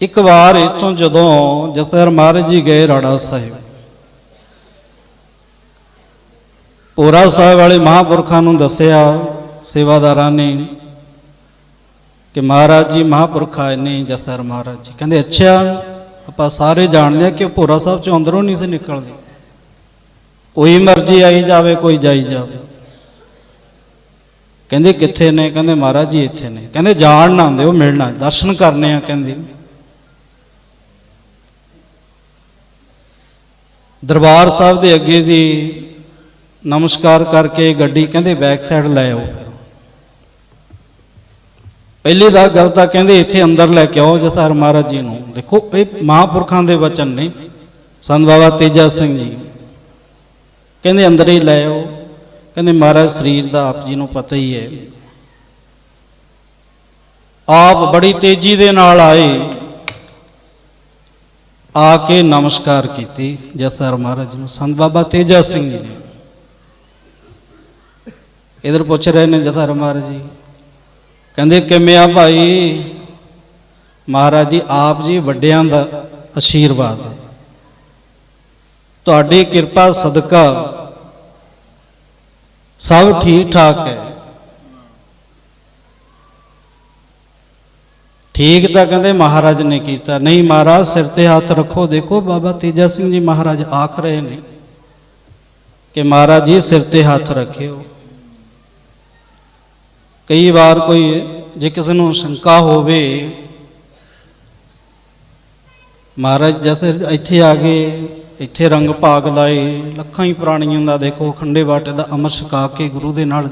ਇੱਕ ਵਾਰ ਇਤੋਂ ਜਦੋਂ ਜਥੇਦਾਰ ਮਹਾਰਾਜ ਜੀ ਗਏ ਰਾੜਾ ਸਾਹਿਬ ਪੂਰਾ ਸਾਹਿਬ ਵਾਲੇ ਮਹਾਂਪੁਰਖਾਂ ਨੂੰ ਦੱਸਿਆ ਸੇਵਾਦਾਰਾਂ ਨੇ ਕਿ ਮਹਾਰਾਜ ਜੀ ਮਹਾਂਪੁਰਖ ਆਏ ਨੇ ਜਥੇਦਾਰ ਮਹਾਰਾਜ ਜੀ। ਕਹਿੰਦੇ, ਅੱਛਾ, ਆਪਾਂ ਸਾਰੇ ਜਾਣਦੇ ਆ ਕਿ ਭੋਰਾ ਸਾਹਿਬ ਚੋਂ ਅੰਦਰੋਂ ਨਹੀਂ ਸੀ ਨਿਕਲਦੇ। ਕੋਈ ਮਰਜ਼ੀ ਆਈ ਜਾਵੇ, ਕੋਈ ਜਾਈ ਜਾਵੇ। ਕਹਿੰਦੇ, ਕਿੱਥੇ ਨੇ? ਕਹਿੰਦੇ, ਮਹਾਰਾਜ ਜੀ ਇੱਥੇ ਨੇ। ਕਹਿੰਦੇ, ਜਾਣ ਨਾ ਆਉਂਦੇ ਉਹ ਮਿਲਣਾ, ਦਰਸ਼ਨ ਕਰਨੇ ਆ, ਕਹਿੰਦੇ। ਦਰਬਾਰ ਸਾਹਿਬ ਦੇ ਅੱਗੇ ਦੀ ਨਮਸਕਾਰ ਕਰਕੇ ਗੱਡੀ ਕਹਿੰਦੇ ਬੈਕ ਸਾਈਡ ਲੈ ਆਓ ਫਿਰ। ਪਹਿਲੀ ਦਾ ਗੱਲ ਤਾਂ ਕਹਿੰਦੇ ਇੱਥੇ ਅੰਦਰ ਲੈ ਕੇ ਆਓ ਜਥਾਰ ਮਹਾਰਾਜ ਜੀ ਨੂੰ। ਦੇਖੋ, ਇਹ ਮਹਾਂਪੁਰਖਾਂ ਦੇ ਵਚਨ ਨੇ। ਸੰਤ ਬਾਬਾ ਤੇਜਾ ਸਿੰਘ ਜੀ। ਕਹਿੰਦੇ ਅੰਦਰ ਹੀ ਲੈ ਆਓ। ਕਹਿੰਦੇ ਮਹਾਰਾਜ, ਸਰੀਰ ਦਾ ਆਪ ਜੀ ਨੂੰ ਪਤਾ ਹੀ ਹੈ। ਆਪ ਬੜੀ ਤੇਜ਼ੀ ਦੇ ਨਾਲ ਆਏ। ਆ ਕੇ ਨਮਸਕਾਰ ਕੀਤੀ ਜਥਾਰ ਮਹਾਰਾਜ ਨੂੰ। ਸੰਤ ਬਾਬਾ ਤੇਜਾ ਸਿੰਘ ਜੀ ਨੇ। ਇਧਰ ਪੁੱਛ ਰਹੇ ਨੇ ਜਥਾਰ ਮਹਾਰਾਜ ਜੀ। ਕਹਿੰਦੇ, ਕਿਵੇਂ ਆ ਭਾਈ? ਮਹਾਰਾਜ ਜੀ, ਆਪ ਜੀ ਵੱਡਿਆਂ ਦਾ ਆਸ਼ੀਰਵਾਦ ਹੈ। ਤੁਹਾਡੀ ਕਿਰਪਾ, ਸਦਕਾ ਸਭ ਠੀਕ ਠਾਕ ਹੈ। ਠੀਕ ਤਾਂ ਕਹਿੰਦੇ ਮਹਾਰਾਜ ਨੇ ਕੀਤਾ। ਨਹੀਂ ਮਹਾਰਾਜ, ਸਿਰ ਤੇ ਹੱਥ ਰੱਖੋ। ਦੇਖੋ ਬਾਬਾ ਤੇਜਾ ਸਿੰਘ ਜੀ ਮਹਾਰਾਜ ਆਖ ਰਹੇ ਨੇ ਕਿ ਮਹਾਰਾਜ ਜੀ, ਸਿਰ ਤੇ ਹੱਥ ਰੱਖਿਓ। ਕਈ ਵਾਰ ਕੋਈ ਜੇ ਕਿਸੇ ਨੂੰ ਸ਼ੰਕਾ ਹੋਵੇ, ਮਹਾਰਾਜ ਜਦ ਇੱਥੇ ਆ ਗਏ ਇੱਥੇ ਰੰਗ ਭਾਗ ਲਾਏ, ਲੱਖਾਂ ਹੀ ਪ੍ਰਾਣੀਆਂ ਦਾ ਦੇਖੋ, ਖੰਡੇ ਬਾਟੇ ਦਾ ਅਮਰ ਛਕਾ ਕੇ ਗੁਰੂ ਦੇ ਨਾਲ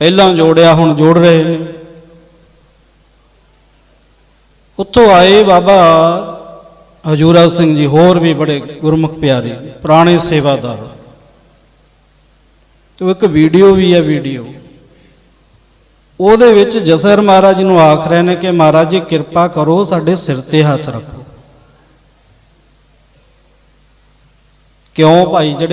ਪਹਿਲਾਂ ਜੋੜਿਆ, ਹੁਣ ਜੋੜ ਰਹੇ ਨੇ। ਉੱਥੋਂ ਆਏ ਬਾਬਾ ਹਜੂਰਾ ਸਿੰਘ ਜੀ, ਹੋਰ ਵੀ ਬੜੇ ਗੁਰਮੁਖ ਪਿਆਰੇ, ਪੁਰਾਣੇ ਸੇਵਾਦਾਰ। ਤੇ ਇੱਕ ਵੀਡੀਓ ਵੀ ਹੈ ਵੀਡੀਓ। ਉਹਦੇ ਵਿੱਚ ਜਸਰ ਮਹਾਰਾਜ ਨੂੰ ਆਖ ਰਹੇ ਨੇ ਕਿ ਮਹਾਰਾਜ ਜੀ, ਕਿਰਪਾ ਕਰੋ ਸਾਡੇ ਸਿਰ ਤੇ ਹੱਥ ਰੱਖੋ। ਕਿਉਂ ਭਾਈ, ਜਿਹੜੇ